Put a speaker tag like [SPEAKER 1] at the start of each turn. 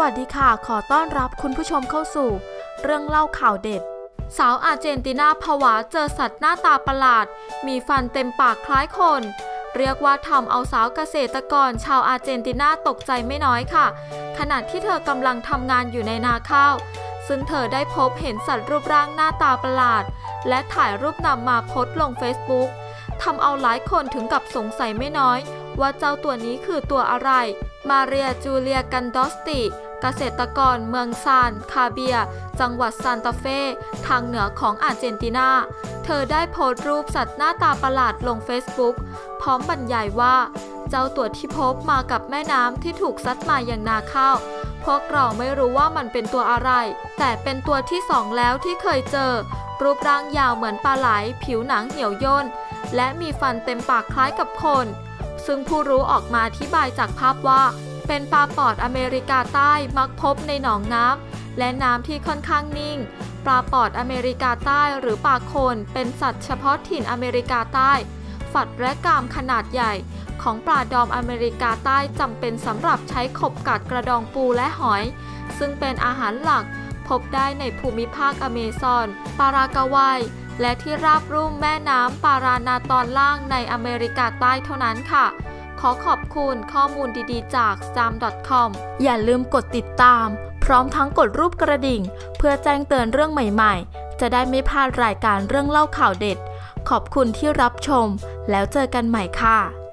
[SPEAKER 1] วัสดีค่ะ ขอต้อนรับคุณผู้ชมเข้าสู่ เรื่องเล่าข่าวเด็ด สาวอาร์เจนตินาผวาเจอสัตว์หน้าตาประหลาด มีฟันเต็มปากคล้ายคน เรียกว่าทำเอาสาวเกษตรกรชาวอาร์เจนตินาตกใจไม่น้อยค่ะ ขณะที่เธอกำลังทำงานอยู่ในนาข้าว ซึ่งเธอได้พบเห็นสัตว์รูปร่างหน้าตาประหลาด และถ่ายรูปนำมาโพสต์ลง Facebook ทำเอาหลายคนถึงกับสงสัยไม่น้อย ว่าเจ้าตัวนี้คือตัวอะไร มาเรียจูเลียกันดอสติ กษตรกรเมืองซานคาเบีย จังหวัดซานตาเฟทางเหนือของอาร์เจนตินา เธอได้โพสต์รูปสัตว์หน้าตาประหลาดลง Facebook พร้อมบรรยายว่า เจ้าตัวที่พบมากับแม่น้ำที่ถูกซัดมาอย่างนาข้าวพวกเราไม่รู้ว่ามันเป็นตัวอะไร แต่เป็นตัวที่สองแล้วที่เคยเจอ รูปร่างยาวเหมือนปลาไหล ผิวหนังเหี่ยวย่น และมีฟันเต็มปากคล้ายกับคน ซึ่งผู้รู้ออกมาอธิบายจากภาพว่า เป็นปลาปอดอเมริกาใต้มักพบในหนองน้ำและน้ำที่ค่อนข้างนิ่ง ปลาปอดอเมริกาใต้หรือปลาโคนเป็นสัตว์เฉพาะถิ่นอเมริกาใต้ ฝัดและกามขนาดใหญ่ของปลาดอมอเมริกาใต้จำเป็นสำหรับใช้ขบกัดกระดองปูและหอย ซึ่งเป็นอาหารหลัก พบได้ในภูมิภาคอเมซอน ปารากวัย และที่ราบรุ่มแม่น้ำปารานาตอนล่างในอเมริกาใต้เท่านั้นค่ะ ขอขอบคุณข้อมูลดีๆ จาก s a m c o m อย่าลืมกดติดตาม พร้อมทั้งกดรูปกระดิ่ง เพื่อแจ้งเตือนเรื่องใหม่ๆ จะได้ไม่พลาดรายการเรื่องเล่าข่าวเด็ด ขอบคุณที่รับชม แล้วเจอกันใหม่ค่ะ